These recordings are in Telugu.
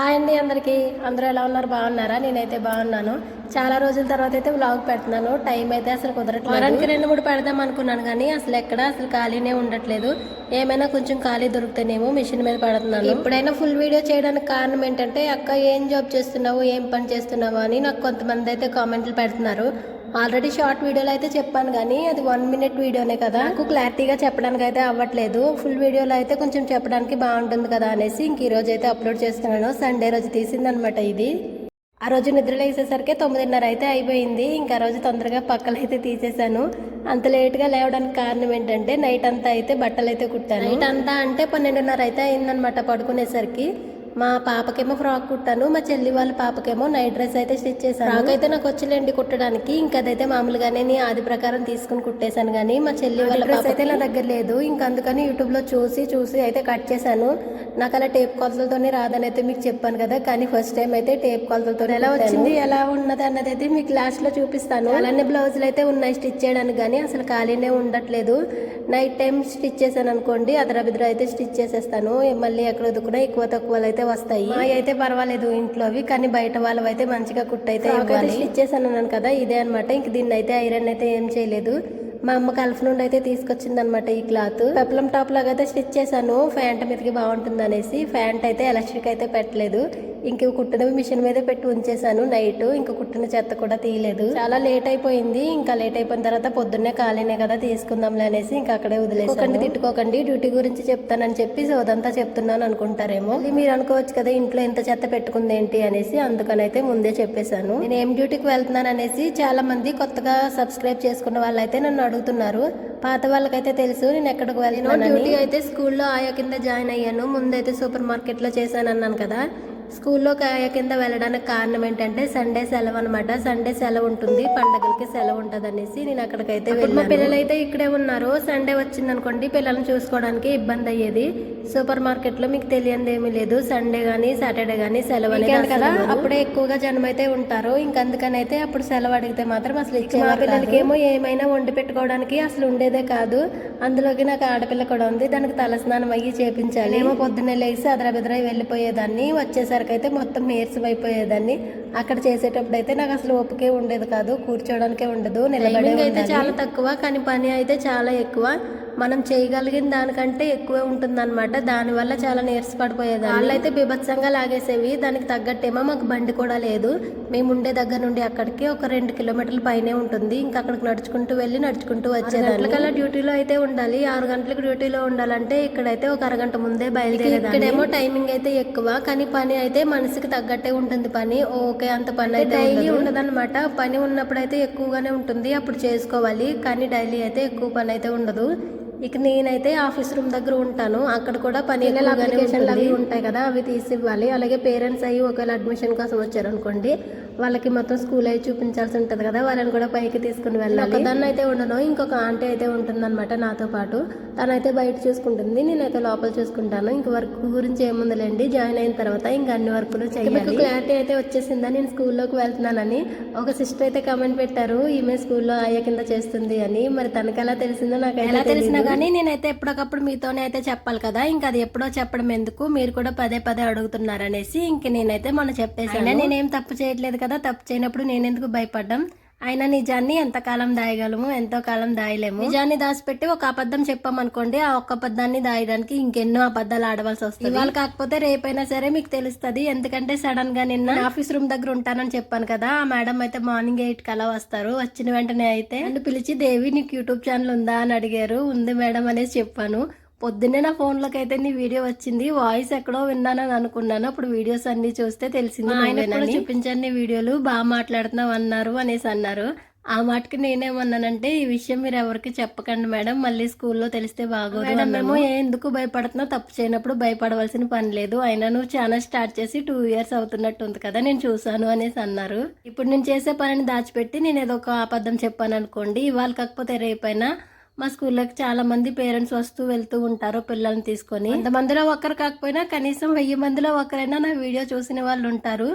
హాయ్ అండి అందరికీ. అందరూ ఎలా ఉన్నారు? బాగున్నారా? నేనైతే బాగున్నాను. చాలా రోజుల తర్వాత అయితే వ్లాగ్ పెడుతున్నాను. టైం అయితే అసలు కుదరట్లేదు. వారానికి రెండు మూడు పెడదాం అనుకున్నాను కానీ అసలు ఎక్కడ అసలు ఖాళీనే ఉండట్లేదు. ఏమైనా కొంచెం ఖాళీ దొరుకుతానేమో మిషన్ మీద పడుతున్నాను. ఎప్పుడైనా ఫుల్ వీడియో చేయడానికి కారణం ఏంటంటే అక్క ఏం జాబ్ చేస్తున్నావు? ఏం పని చేస్తున్నావు? అని నాకు కొంతమంది అయితే కామెంట్లు పెడుతున్నారు. ఆల్రెడీ షార్ట్ వీడియోలో అయితే చెప్పాను కానీ అది వన్ మినిట్ వీడియోనే కదా. నాకు క్లారిటీగా చెప్పడానికి అయితే అవ్వట్లేదు. ఫుల్ వీడియోలో అయితే కొంచెం చెప్పడానికి బాగుంటుంది కదా అనేసి ఇంక ఈరోజు అయితే అప్లోడ్ చేస్తున్నాను. సండే రోజు తీసిందనమాట ఇది. ఆ రోజు నిద్రలో వేసేసరికి తొమ్మిదిన్నర అయితే అయిపోయింది. ఇంకా ఆ రోజు తొందరగా పక్కలు అయితే తీసేశాను. అంత లేట్గా లేవడానికి కారణం ఏంటంటే నైట్ అంతా అయితే బట్టలు అయితే కుట్టాను. నైట్ అంతా అంటే పన్నెండున్నర అయితే అయిందనమాట పడుకునేసరికి. మా పాపకేమో ఫ్రాక్ కుట్టాను మా చెల్లి వాళ్ళ పాపకేమో నైట్ డ్రెస్ అయితే స్టిచ్ చేశాను. ఫ్రాక్ అయితే నాకు వచ్చిలేండి కుట్టడానికి ఇంకా అదైతే మామూలుగానే నీ ఆది ప్రకారం తీసుకుని కుట్టేశాను కానీ మా చెల్లి వాళ్ళ డ్రెస్ అయితే నా దగ్గర లేదు. ఇంకా అందుకని యూట్యూబ్లో చూసి చూసి అయితే కట్ చేశాను. నాకు అలా టేప్ కొలతలతోనే రాదని అయితే మీకు చెప్పాను కదా కానీ ఫస్ట్ టైం అయితే టేప్ కొలతలతో ఎలా వచ్చింది ఎలా ఉన్నది అన్నది అయితే మీకు లాస్ట్లో చూపిస్తాను. అలానే బ్లౌజులు అయితే ఉన్నాయి స్టిచ్ చేయడానికి కానీ అసలు ఖాళీనే ఉండట్లేదు. నైట్ టైం స్టిచ్ చేశాను అనుకోండి అదరబిద్ర అయితే స్టిచ్ చేసేస్తాను. మళ్ళీ ఎక్కడ వదుకున్నా ఎక్కువ తక్కువలు అయితే వస్తాయి. మా అయితే పర్వాలేదు ఇంట్లోవి కానీ బయట వాళ్ళవి అయితే మంచిగా కుట్టయితే స్టిచ్ చేశాను అన్నాను కదా ఇదే అనమాట ఇంక దీన్ని అయితే ఐరన్ అయితే ఏం చేయలేదు. మా అమ్మ కల్ఫ్ నుండి అయితే తీసుకొచ్చింది అనమాట ఈ క్లాత్. పెప్లం టాప్ లాగా అయితే స్టిచ్ చేశాను ఫ్యాంట్ మీదకి బాగుంటుంది అనేసి. ఫ్యాంట్ అయితే ఎలక్ట్రిక్ అయితే పెట్టలేదు. ఇంక కుట్టిన మిషన్ మీద పెట్టి ఉంచేసాను నైట్ ఇంక కుట్టిన చెత్త కూడా తీయలేదు. చాలా లేట్ అయిపోయింది. ఇంకా లేట్ అయిపోయిన తర్వాత పొద్దున్నే ఖాళీనే కదా తీసుకుందాంలే అనేసి ఇంకా అక్కడే వదిలేసుకోకండి తిట్టుకోకండి డ్యూటీ గురించి చెప్తానని చెప్పి సోదంతా చెప్తున్నాను అనుకుంటారేమో. ఇది మీరు అనుకోవచ్చు కదా ఇంట్లో ఎంత చెత్త పెట్టుకుంది ఏంటి అనేసి అందుకని అయితే ముందే చెప్పేశాను. నేను ఏం డ్యూటీకి వెళ్తున్నాను అనేసి చాలా మంది కొత్తగా సబ్స్క్రైబ్ చేసుకున్న వాళ్ళైతే నన్ను అడుగుతున్నారు. పాత వాళ్ళకైతే తెలుసు నేను ఎక్కడికి వెళ్తున్నాను డ్యూటీ అయితే స్కూల్లో ఆయా కింద జాయిన్ అయ్యాను. ముందైతే సూపర్ మార్కెట్లో చేశాను అన్నాను కదా. స్కూల్లో కాయ కింద వెళ్ళడానికి కారణం ఏంటంటే సండే సెలవు అనమాట సండే సెలవు ఉంటుంది పండగలకి సెలవు ఉంటుంది అనేసి నేను అక్కడికైతే వెళ్ళి మా పిల్లలు అయితే ఇక్కడే ఉన్నారు. సండే వచ్చింది అనుకోండి పిల్లల్ని చూసుకోవడానికి ఇబ్బంది అయ్యేది సూపర్ మార్కెట్లో మీకు తెలియంది ఏమీ లేదు. సండే గానీ సాటర్డే గానీ సెలవు అనేది కదా అప్పుడే ఎక్కువగా జనం అయితే ఉంటారు. ఇంకందుకని అయితే అప్పుడు సెలవు అడిగితే మాత్రం అసలు ఇచ్చే మా పిల్లలకి ఏమో ఏమైనా వండి పెట్టుకోవడానికి అసలు ఉండేదే కాదు. అందులోకి నాకు ఆడపిల్ల కూడా ఉంది. దానికి తలస్నానం అయ్యి చేపించాలి. ఏమో పొద్దున్నే లేచి అదరబెదరై వెళ్ళిపోయేదాన్ని. వచ్చేసరికి అయితే మొత్తం నీరసం అయిపోయేదాన్ని అక్కడ చేసేటప్పుడు అయితే నాకు అసలు ఓపికే ఉండేది కాదు కూర్చోవడానికే ఉండదు నిలబడి అయితే చాలా తక్కువ కానీ పని అయితే చాలా ఎక్కువ. మనం చేయగలిగిన దానికంటే ఎక్కువే ఉంటుందన్నమాట. దానివల్ల చాలా నీరసపడిపోయేది వాళ్ళైతే బీభత్సంగా లాగేసేవి. దానికి తగ్గట్టేమో మాకు బండి కూడా లేదు. మేము ఉండే దగ్గర నుండి అక్కడికి ఒక రెండు కిలోమీటర్ల పైనే ఉంటుంది. ఇంకా అక్కడికి నడుచుకుంటూ వెళ్ళి నడుచుకుంటూ వచ్చేదాన్ని. కల్లా డ్యూటీలో అయితే ఉండాలి. ఆరు గంటలకు డ్యూటీలో ఉండాలంటే ఇక్కడైతే ఒక అరగంట ముందే బయలుదేరేది ఇక్కడేమో టైమింగ్ అయితే ఎక్కువ కానీ పని అయితే మనసుకి తగ్గట్టే ఉంటుంది పని. ఓకే అంత పని అయితే డైలీ ఉండదన్నమాట. పని ఉన్నప్పుడు అయితే ఎక్కువగానే ఉంటుంది అప్పుడు చేసుకోవాలి కానీ డైలీ అయితే ఎక్కువ పని అయితే ఉండదు. ఇక నేనైతే ఆఫీస్ రూమ్ దగ్గర ఉంటాను అక్కడ కూడా పని అప్లికేషన్లు అవి ఉంటాయి కదా అవి తీసి ఇవ్వాలి. అలాగే పేరెంట్స్ అయ్యి ఒకవేళ అడ్మిషన్ కోసం వచ్చారు అనుకోండి వాళ్ళకి మొత్తం స్కూల్ అయి చూపించాల్సి ఉంటుంది కదా వాళ్ళని కూడా పైకి తీసుకుని వెళ్ళాలి. ఒకదాన్ని అయితే ఉండను ఇంకొక ఆంటీ అయితే ఉంటుందన్నమాట నాతో పాటు. తనైతే బయట చూసుకుంటుంది నేనైతే లోపల చూసుకుంటాను. ఇంక వర్క్ గురించి ఏముందిలేండి జాయిన్ అయిన తర్వాత ఇంకా అన్ని వర్కులు చేయాలి. క్లారిటీ అయితే వచ్చేసిందా? నేను స్కూల్లోకి వెళ్తున్నానని. ఒక సిస్టర్ అయితే కమెంట్ పెట్టారు ఈమె స్కూల్లో అయ్య కింద చేస్తుంది అని. మరి తనకి ఎలా తెలిసిందో నాకు ఎలా తెలిసినా కానీ నేనైతే ఎప్పటికప్పుడు మీతోనే అయితే చెప్పాలి కదా ఇంకా అది ఎప్పుడో చెప్పడం ఎందుకు? మీరు కూడా పదే పదే అడుగుతున్నారు అనేసి ఇంక నేనైతే మొన్న చెప్పేసాను నేనేం తప్పు చేయట్లేదు కదా తప్పు చేయనప్పుడు నేనెందుకు భయపడ్డం? అయినా నిజాన్ని ఎంతకాలం దాయగలము ఎంతో కాలం దాయలేము. నిజాన్ని దాచిపెట్టి ఒక అబద్ధం చెప్పామనుకోండి ఆ ఒక్క అబద్ధాన్ని దాయడానికి ఇంకెన్నో అబద్ధాలు ఆడవలసి వస్తుంది. ఇవాళ కాకపోతే రేపైనా సరే మీకు తెలుస్తుంది. ఎందుకంటే సడన్గా నిన్న ఆఫీస్ రూమ్ దగ్గర ఉంటానని చెప్పాను కదా ఆ మేడం అయితే మార్నింగ్ ఎయిట్ కలా వస్తారు. వచ్చిన వెంటనే అయితే అండ్ పిలిచి దేవి నీకు యూట్యూబ్ ఛానల్ ఉందా? అని అడిగారు. ఉంది మేడం అనేసి చెప్పాను. పొద్దున్నే నా ఫోన్లోకి అయితే నీ వీడియో వచ్చింది. వాయిస్ ఎక్కడో విన్నానని అనుకున్నాను. అప్పుడు వీడియోస్ అన్ని చూస్తే తెలిసింది ఆయన చూపించండి వీడియోలు. బాగా మాట్లాడుతున్నావు అన్నారు అనేసి అన్నారు. ఆ మాటకి నేనేమన్నానంటే ఈ విషయం మీరు ఎవరికి చెప్పకండి మేడం. మళ్ళీ స్కూల్లో తెలిస్తే బాగోదు మేము ఎందుకు భయపడుతున్నా తప్పు చేయనప్పుడు భయపడవలసిన పని లేదు. అయినా నువ్వు ఛానల్ స్టార్ట్ చేసి టూ ఇయర్స్ అవుతున్నట్టు ఉంది కదా నేను చూసాను అనేసి అన్నారు. ఇప్పుడు నేను చేసే పనిని దాచిపెట్టి నేను ఏదో ఒక అబద్ధం చెప్పాను అనుకోండి. ఇవాళ కాకపోతే రేపైనా మా స్కూల్లోకి చాలా మంది పేరెంట్స్ వస్తూ వెళ్తూ ఉంటారు పిల్లల్ని తీసుకొని. మందిలో ఒకరు కాకపోయినా కనీసం వెయ్యి మందిలో ఒకరైనా నా వీడియో చూసిన వాళ్ళు ఉంటారు.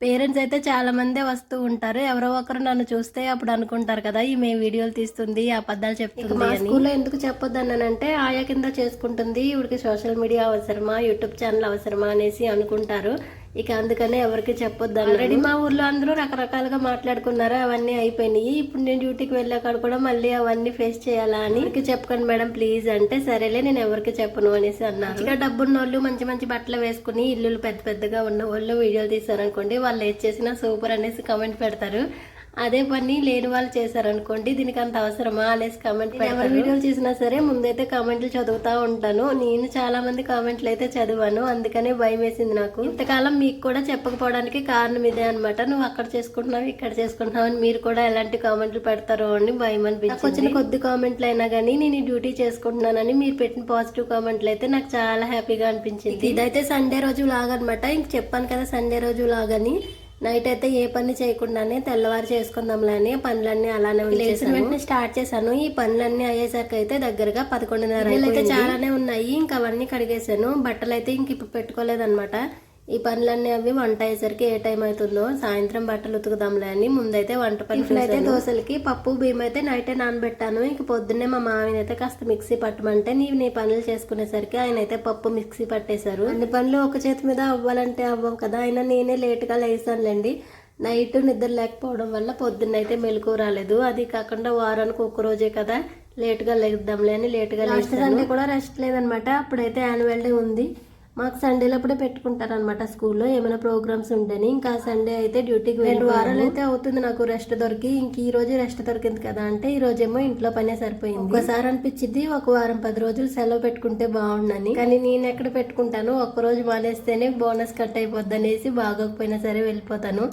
పేరెంట్స్ అయితే చాలా మందే వస్తూ ఉంటారు. ఎవరో ఒకరు నన్ను చూస్తే అప్పుడు అనుకుంటారు కదా ఈమె వీడియోలు తీస్తుంది అబద్ధాలు చెప్తుంది మా స్కూల్లో ఎందుకు చెప్పొద్దు అన్నానంటే ఆయా కింద చేసుకుంటుంది ఇవిడికి సోషల్ మీడియా అవసరమా యూట్యూబ్ ఛానల్ అవసరమా అనేసి అనుకుంటారు. ఇక అందుకనే ఎవరికి చెప్పొద్దు ఆల్రెడీ మా ఊర్లో అందరూ రకరకాలుగా మాట్లాడుకున్నారు? అవన్నీ అయిపోయినాయి. ఇప్పుడు నేను డ్యూటీకి వెళ్ళాక కూడా మళ్ళీ అవన్నీ ఫేస్ చేయాలా అని ఇక చెప్పకండి మేడం ప్లీజ్ అంటే సరేలే నేను ఎవరికి చెప్పను అనేసి అన్నారు. ఇక డబ్బున్న వాళ్ళు మంచి మంచి బట్టలు వేసుకుని ఇల్లులు పెద్ద పెద్దగా ఉన్న వాళ్ళు వీడియోలు తీసారనుకోండి వాళ్ళు ఏది చేసినా సూపర్ అనేసి కమెంట్ పెడతారు. అదే పని లేని వాళ్ళు చేశారనుకోండి దీనికి అంత అవసరమా? అనేసి కామెంట్ ఎవరి వీడియోలు చేసినా సరే ముందైతే కామెంట్లు చదువుతా ఉంటాను. నేను చాలా మంది కామెంట్లు అయితే చదివాను. అందుకనే భయం వేసింది నాకు. ఇంతకాలం మీకు కూడా చెప్పకపోవడానికి కారణం ఇదే అనమాట నువ్వు అక్కడ చేసుకుంటున్నావు ఇక్కడ చేసుకుంటున్నావు అని మీరు కూడా ఎలాంటి కామెంట్లు పెడతారో అని భయం అనిపించింది. వచ్చిన కొద్ది కామెంట్లు అయినా కానీ నేను ఈ డ్యూటీ చేసుకుంటున్నానని మీరు పెట్టిన పాజిటివ్ కామెంట్లు అయితే నాకు చాలా హ్యాపీగా అనిపించింది. ఇదైతే సండే రోజు లాగనమాట ఇంక చెప్పాను కదా సండే రోజు లాగని. నైట్ అయితే ఏ పని చేయకుండానే తెల్లవారు చేసుకుందాంలే అని పనులన్నీ అలానే లేచిన వెంటనే స్టార్ట్ చేశాను. ఈ పనులన్నీ అయ్యేసరికి అయితే దగ్గరగా పదకొండున్నర అయితే చాలానే ఉన్నాయి. ఇంకా అవన్నీ కడిగేశాను. బట్టలు అయితే ఇంక ఇప్పుడు పెట్టుకోలేదన్నమాట. ఈ పనులన్నీ అవి వంట అయ్యేసరికి ఏ టైం అవుతుందో సాయంత్రం బట్టలు ఉతుకుదాంలే అని ముందైతే వంట పని అయితే దోశలకి పప్పు బియ్యం అయితే నైటే నానబెట్టాను. ఇంక పొద్దున్నే మా అయితే కాస్త మిక్సీ పట్టమంటే నీవు నీ పనులు చేసుకునేసరికి ఆయన అయితే పప్పు మిక్సీ పట్టేశారు. అన్ని పనులు ఒక చేతి మీద అవ్వాలంటే అవ్వం కదా. అయినా నేనే లేట్గా లేసానులేండి నైట్ నిద్ర లేకపోవడం వల్ల పొద్దున్నైతే మెలకు రాలేదు. అది కాకుండా వారానికి ఒక రోజే కదా లేట్గా లేద్దాంలే అని లేట్గా సండే కూడా రెస్ట్ లేదనమాట. అప్పుడైతే యాన్యువల్ డే ఉంది. మాకు సండేలో అప్పుడే పెట్టుకుంటారనమాట స్కూల్లో ఏమైనా ప్రోగ్రామ్స్ ఉంటేని ఇంకా సండే అయితే డ్యూటీకి రెండు వారాలు అయితే అవుతుంది నాకు రెస్ట్ దొరికి. ఇంక ఈ రోజు రెస్ట్ దొరికింది కదా అంటే ఈ రోజేమో ఇంట్లో పనే సరిపోయింది. ఒకసారి అనిపించింది ఒక వారం పది రోజులు సెలవు పెట్టుకుంటే బాగుండని. కానీ నేను ఎక్కడ పెట్టుకుంటాను? రోజు మానేస్తేనే బోనస్ కట్ అయిపోద్ది అనేసి బాగోకపోయినా సరే వెళ్ళిపోతాను.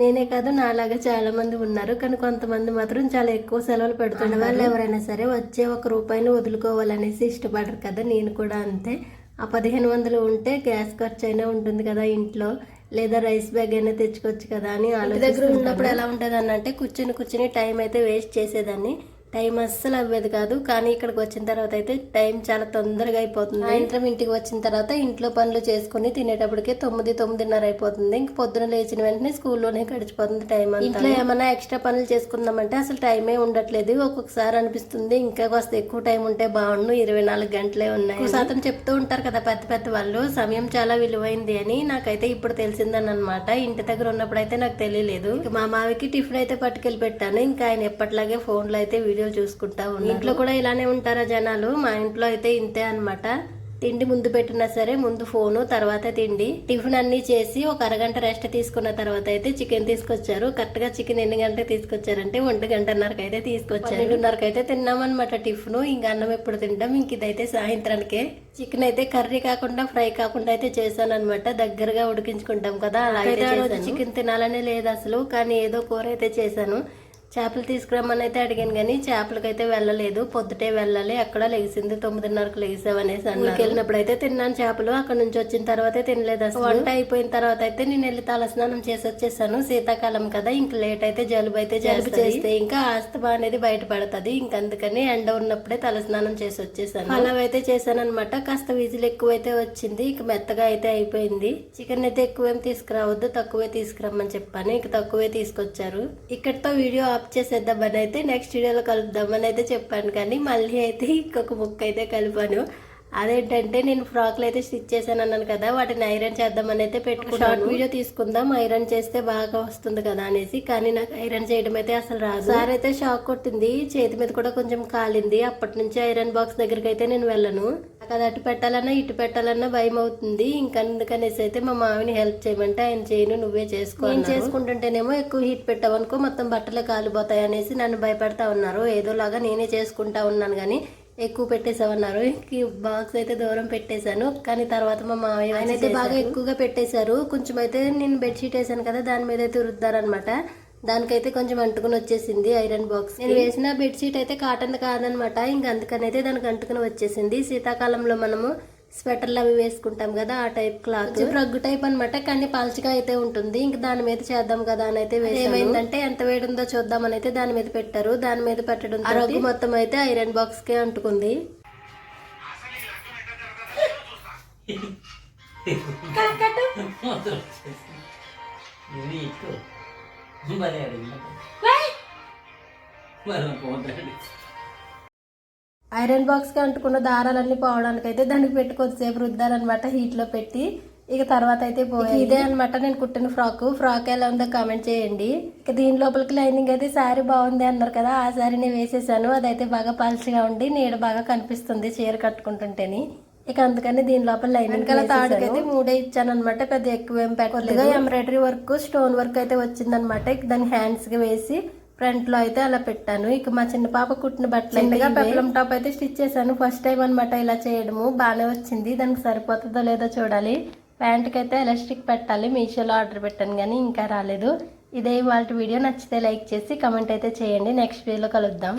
నేనే కాదు నాలాగా చాలా మంది ఉన్నారు. కానీ కొంతమంది మాత్రం చాలా ఎక్కువ సెలవులు పెడుతున్న వాళ్ళు ఎవరైనా సరే వచ్చే ఒక రూపాయిని వదులుకోవాలనేసి ఇష్టపడరు కదా. నేను కూడా అంతే. ఆ పదిహేను వందలు ఉంటే గ్యాస్ ఖర్చు అయినా ఉంటుంది కదా ఇంట్లో. లేదా రైస్ బ్యాగ్ అయినా తెచ్చుకోవచ్చు కదా అని ఆలోచన దగ్గర ఉన్నప్పుడు ఎలా ఉంటుంది అంటే కూర్చుని కూర్చుని టైం అయితే వేస్ట్ చేసేదాన్ని. టైం అస్సలు అవ్వేది కాదు. కానీ ఇక్కడికి వచ్చిన తర్వాత అయితే టైం చాలా తొందరగా అయిపోతుంది. సాయంత్రం ఇంటికి వచ్చిన తర్వాత ఇంట్లో పనులు చేసుకుని తినేటప్పటికే తొమ్మిది తొమ్మిదిన్నర అయిపోతుంది. ఇంక పొద్దున లేచిన వెంటనే స్కూల్లోనే గడిచిపోతుంది టైం అంతా. ఇంట్లో ఏమైనా ఎక్స్ట్రా పనులు చేసుకుందామంటే అసలు టైమే ఉండట్లేదు. ఒక్కొక్కసారి అనిపిస్తుంది ఇంకా కాస్త ఎక్కువ టైం ఉంటే బాగుండు. ఇరవై నాలుగు గంటలే ఉన్నాయి శాతం చెప్తూ ఉంటారు కదా పెద్ద పెద్ద వాళ్ళు. సమయం చాలా విలువైంది అని నాకైతే ఇప్పుడు తెలిసిందని అనమాట ఇంటి దగ్గర ఉన్నప్పుడు అయితే నాకు తెలియలేదు. మా మావికి టిఫిన్ అయితే పట్టుకెళ్ళి పెట్టాను. ఇంకా ఆయన ఎప్పటిలాగే ఫోన్లో అయితే వీడియోలు చూసుకుంటా ఉన్నాను ఇంట్లో కూడా ఇలానే ఉంటారా జనాలు? మా ఇంట్లో అయితే ఇంతే అన్నమాట. తిండి ముందు పెట్టినా సరే ముందు ఫోను తర్వాత తిండి. టిఫిన్ అన్ని చేసి ఒక అరగంట రెస్ట్ తీసుకున్న తర్వాత అయితే చికెన్ తీసుకొచ్చారు. కరెక్ట్గా చికెన్ ఎన్ని గంటలకు తీసుకొచ్చారంటే ఒంటి గంటన్నరకు అయితే తీసుకొచ్చారు. రెండున్నరకు అయితే తిన్నామన్నమాట టిఫిన్. ఇంకా అన్నం ఎప్పుడు తింటాం? ఇంక ఇదైతే సాయంత్రానికే. చికెన్ అయితే కర్రీ కాకుండా ఫ్రై కాకుండా అయితే చేశాను అనమాట దగ్గరగా ఉడికించుకుంటాం కదా అలా అయితే చికెన్ తినాలనే లేదు అసలు. కానీ ఏదో కూర అయితే చేశాను. చేపలు తీసుకురమ్మని అయితే అడిగాను కానీ చేపలకైతే వెళ్ళలేదు. పొద్దుటే వెళ్ళాలి. అక్కడ లెగిసింది తొమ్మిదిన్నరకు లెగిసావనేసి అన్నారు. వెళ్ళినప్పుడు అయితే తిన్నాను చేపలు. అక్కడ నుంచి వచ్చిన తర్వాతే తినలేదు అసలు. వంట అయిపోయిన తర్వాత అయితే నేను వెళ్ళి తలస్నానం చేసి వచ్చేసాను. శీతాకాలం కదా ఇంక లేట్ అయితే జలుబు అయితే జలుబు చేస్తే ఇంకా ఆస్తమా అనేది బయటపడుతుంది. ఇంక అందుకని ఎండ ఉన్నప్పుడే తలస్నానం చేసి వచ్చేసాను. అలా అయితే చేశాను అనమాట కాస్త విజిల్ ఎక్కువైతే వచ్చింది. ఇక మెత్తగా అయితే అయిపోయింది. చికెన్ అయితే ఎక్కువేం తీసుకురావద్దు. తక్కువే తీసుకురమ్మని చెప్పాను. ఇక తక్కువే తీసుకొచ్చారు. ఇక్కడితో వీడియో ఆఫ్ చేసేద్దామని అయితే నెక్స్ట్ వీడియోలో కలుపుదామని అయితే చెప్పాను కానీ మళ్ళీ అయితే ఇంకొక ముక్క అయితే కలిపాను. అదేంటంటే నేను ఫ్రాక్లు అయితే స్టిచ్ చేశాను అన్నాను కదా వాటిని ఐరన్ చేద్దామని అయితే పెట్టుకున్నాను. షార్ట్ వీడియో తీసుకుందాం ఐరన్ చేస్తే బాగా వస్తుంది కదా అనేసి కానీ నాకు ఐరన్ చేయడం అయితే అసలు రాదు. సార్ అయితే షాక్ కొట్టింది చేతి మీద కూడా కొంచెం కాలింది అప్పటి నుంచి ఐరన్ బాక్స్ దగ్గరికి అయితే నేను వెళ్ళను. నాకు అది అటు పెట్టాలన్నా ఇటు పెట్టాలన్నా భయం అవుతుంది. ఇంకా అందుకనేసి అయితే మా మామిని హెల్ప్ చేయమంటే ఆయన చేయను నువ్వే చేసుకో నేను చేసుకుంటుంటేనేమో ఎక్కువ హీట్ పెట్టావనుకో మొత్తం బట్టలు కాలిపోతాయి అనేసి నన్ను భయపడతా ఉన్నారు. ఏదోలాగా నేనే చేసుకుంటా ఉన్నాను కానీ ఎక్కువ పెట్టేసామన్నారు బాక్స్ అయితే దూరం పెట్టేశాను. కానీ తర్వాత మా మామయ్య ఆయన అయితే బాగా ఎక్కువగా పెట్టేశారు. కొంచెం అయితే నేను బెడ్షీట్ వేసాను కదా దాని మీద అయితే రుద్దారనమాట దానికైతే కొంచెం అంటుకుని వచ్చేసింది ఐరన్ బాక్స్ నేను వేసిన బెడ్షీట్ అయితే కాటన్ కాదనమాట ఇంకా అందుకని అయితే దానికి అంటుకుని వచ్చేసింది. శీతాకాలంలో మనము స్వెటర్లు అవి వేసుకుంటాం కదా ఆ టైప్ క్లాత్. రగ్గు టైప్ అన్నమాట కానీ పల్చగా అయితే ఉంటుంది. ఇంక దాని మీద చేద్దాం కదా అని అయితే ఏమైందంటే ఎంత వేడి ఉందో చూద్దామని అయితే దాని మీద పెట్టారు. దాని మీద పెట్టడం ఆ రగ్గు మొత్తం అయితే ఐరన్ బాక్స్ కే అంటుకుంది మరి పోతాడు ఐరన్ బాక్స్కి అంటుకున్న దారాలన్నీ పోవడానికి అయితే దానికి పెట్టి కొద్దిసేపు రుద్దారనమాట హీట్లో పెట్టి. ఇక తర్వాత అయితే పోయి ఇదే అనమాట నేను కుట్టిన ఫ్రాక్ ఫ్రాక్ ఎలా ఉందో కామెంట్ చేయండి. ఇక దీని లోపలికి లైనింగ్ అయితే శారీ బాగుంది అన్నారు కదా ఆ శారీ నేను వేసేసాను. అదైతే బాగా పల్చగా ఉండి నీడ బాగా కనిపిస్తుంది చీర కట్టుకుంటుంటేని. ఇక అందుకని దీని లోపల లైనింగ్ కల తాడుకైతే మూడే ఇచ్చాను అనమాట పెద్ద ఎక్కువ ఏం పెట్టలేదు ఎంబ్రాయిడరీ వర్క్ స్టోన్ వర్క్ అయితే వచ్చిందనమాట దాని హ్యాండ్స్కి వేసి ఫ్రంట్లో అయితే అలా పెట్టాను. ఇక మా చిన్న పాప కుట్టిన బట్టలు చిన్నగా పెప్లం టాప్ అయితే స్టిచ్ చేశాను. ఫస్ట్ టైం అనమాట ఇలా చేయడము. బాగానే వచ్చింది. దానికి సరిపోతుందో లేదో చూడాలి. ప్యాంట్కి అయితే ఎలాస్టిక్ పెట్టాలి. మీషోలో ఆర్డర్ పెట్టాను కానీ ఇంకా రాలేదు. ఇదే వాళ్ళ వీడియో. నచ్చితే లైక్ చేసి కమెంట్ అయితే చేయండి. నెక్స్ట్ వీడియోలో కలుద్దాం.